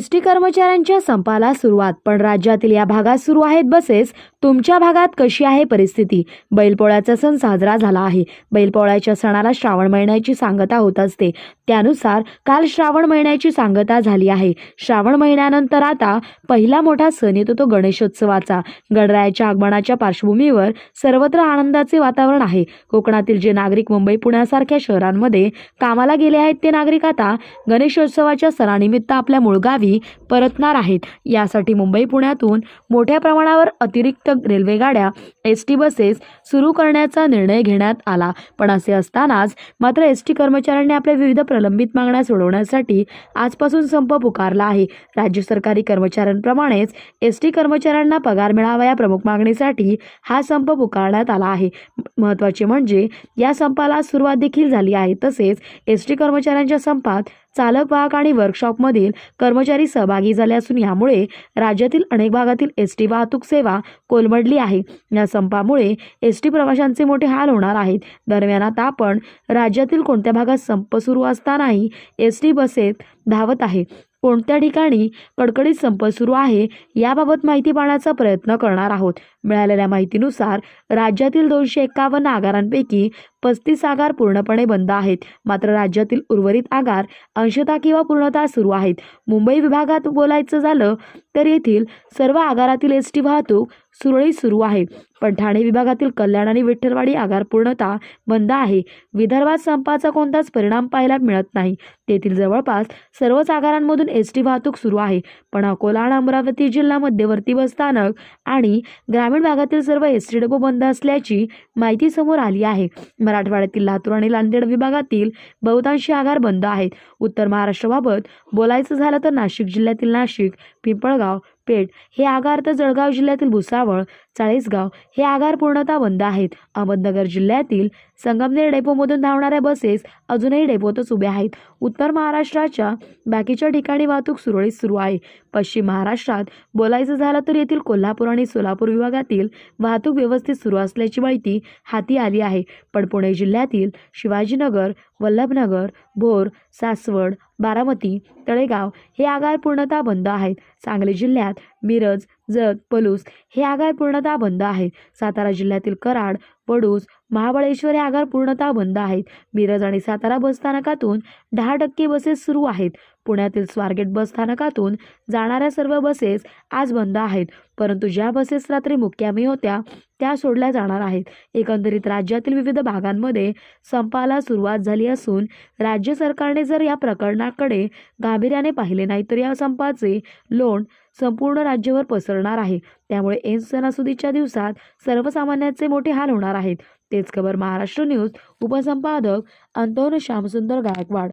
S T कर्मचाऱ्यांच्या संपाला सुरुवात. पण राज्यातील या भागात सुरू आहेत बसेस. तुमच्या भागात कशी आहे परिस्थिती? बैलपोळ्याचा सण साजरा झाला आहे. बैलपोळ्याच्या सणाला श्रावण महिन्याची सांगता होत असते. त्यानुसार काल श्रावण महिन्याची सांगता झाली आहे. श्रावण महिन्यानंतर आता पहिला मोठा सण येतो तो गणेशोत्सवाचा. गणरायाच्या आगमनाच्या पार्श्वभूमीवर सर्वत्र आनंदाचे वातावरण आहे. कोकणातील जे नागरिक मुंबई पुण्यासारख्या शहरांमध्ये कामाला गेले आहेत ते नागरिक आता गणेशोत्सवाच्या सणानिमित्त आपल्या मूळ गावी परतणार आहेत. यासाठी मुंबई पुण्यातून मोठ्या प्रमाणावर अतिरिक्त रेल्वेगाड्या एस टी बसेस सुरू करण्याचा निर्णय घेण्यात आला. पण असे असतानाच मात्र एस टी कर्मचाऱ्यांनी आपल्या विविध प्रलंबित मागण्या सोडवण्यासाठी आजपासून संप पुकारला आहे. राज्य सरकारी कर्मचाऱ्यांप्रमाणेच एस टी कर्मचाऱ्यांना पगार मिळावा या प्रमुख मागणीसाठी हा संप पुकारण्यात आला आहे. महत्त्वाचे म्हणजे या संपाला सुरुवात देखील झाली आहे. तसेच एस टी कर्मचाऱ्यांच्या संपात चालक वाहक आणि वर्कशॉपमधील कर्मचारी सहभागी झाले असून यामुळे राज्यातील अनेक भागातील एस टी वाहतूक सेवा कोलमडली आहे. या संपामुळे एस टी प्रवाशांचे मोठे हाल होणार आहेत. दरम्यान आता आपण राज्यातील कोणत्या भागात संप सुरू असतानाही एस टी बसेस धावत आहे. कोणत्या ठिकाणी कडकडीत संप सुरू आहे याबाबत माहिती पाहण्याचा प्रयत्न करणार आहोत. मिळालेल्या माहितीनुसार राज्यातील दोनशे एकावन्न आगारांपैकी पस्तीस आगार पूर्णपणे बंद आहेत. मात्र राज्यातील उर्वरित आगार अंशता किंवा पूर्णतः सुरू आहेत. मुंबई विभागात बोलायचं झालं तर येथील सर्व आगारातील एस टी वाहतूक सुरळीत सुरू आहे. पण ठाणे विभागातील कल्याण आणि विठ्ठलवाडी आगार पूर्णतः बंद आहे. विदर्भात संपाचा कोणताच परिणाम पाहायला मिळत नाही. तेथील जवळपास सर्वच आगारांमधून एस टी वाहतूक सुरू आहे. पण अकोला आणि अमरावती जिल्हा मध्यवर्ती बसस्थानक आणि ग्रामीण भागातील सर्व एस टी डबो बंद असल्याची माहिती समोर आली आहे. मराठवाड्यातील लातूर आणि नांदेड विभागातील बहुतांशी आगार बंद आहेत. उत्तर महाराष्ट्राबाबत बोलायचं झालं तर नाशिक जिल्ह्यातील नाशिक पिंपळगाव पेठ हे आगार तर जळगाव जिल्ह्यातील भुसावळ चाळीसगाव हे आगार पूर्णतः बंद आहेत. अहमदनगर जिल्ह्यातील संगमनेर डेपोमधून धावणाऱ्या बसेस अजूनही डेपोतच उभ्या आहेत. उत्तर महाराष्ट्राच्या बाकीच्या ठिकाणी वाहतूक सुरळीत सुरू आहे. पश्चिम महाराष्ट्रात बोलायचं झालं तर येथील कोल्हापूर आणि सोलापूर विभागातील वाहतूक व्यवस्थित सुरू असल्याची माहिती हाती आली आहे. पण पुणे जिल्ह्यातील शिवाजीनगर वल्लभनगर भोर सासवड बारामती तळेगाव हे आगार पूर्णतः बंद आहेत. सांगली जिल्ह्यात मिरज जत पलूस हे आगार पूर्णतः बंद आहेत. सातारा जिल्ह्यातील कराड वडूस महाबळेश्वर हे आगार पूर्णतः बंद आहेत. मिरज आणि सातारा बसस्थानकातून दहा टक्के बसेस सुरू आहेत. पुण्यातील स्वारगेट बसस्थानकातून जाणाऱ्या सर्व बसेस आज बंद आहेत. परंतु ज्या बसेस रात्री मुक्कामी होत्या त्या सोडल्या जाणार आहेत. एकंदरीत राज्यातील विविध भागांमध्ये संपाला सुरुवात झाली असून राज्य सरकारने जर या प्रकरणाकडे गांभीर्याने पाहिले नाही तर या संपाचे लोण संपूर्ण राज्यभर पसरणार आहे. त्यामुळे ऐन सणासुदीच्या दिवसात सर्वसामान्यांचे मोठे हाल होणार आहेत. तेच खबर महाराष्ट्र न्यूज उपसंपादक अंतोन श्यामसुंदर गायकवाड.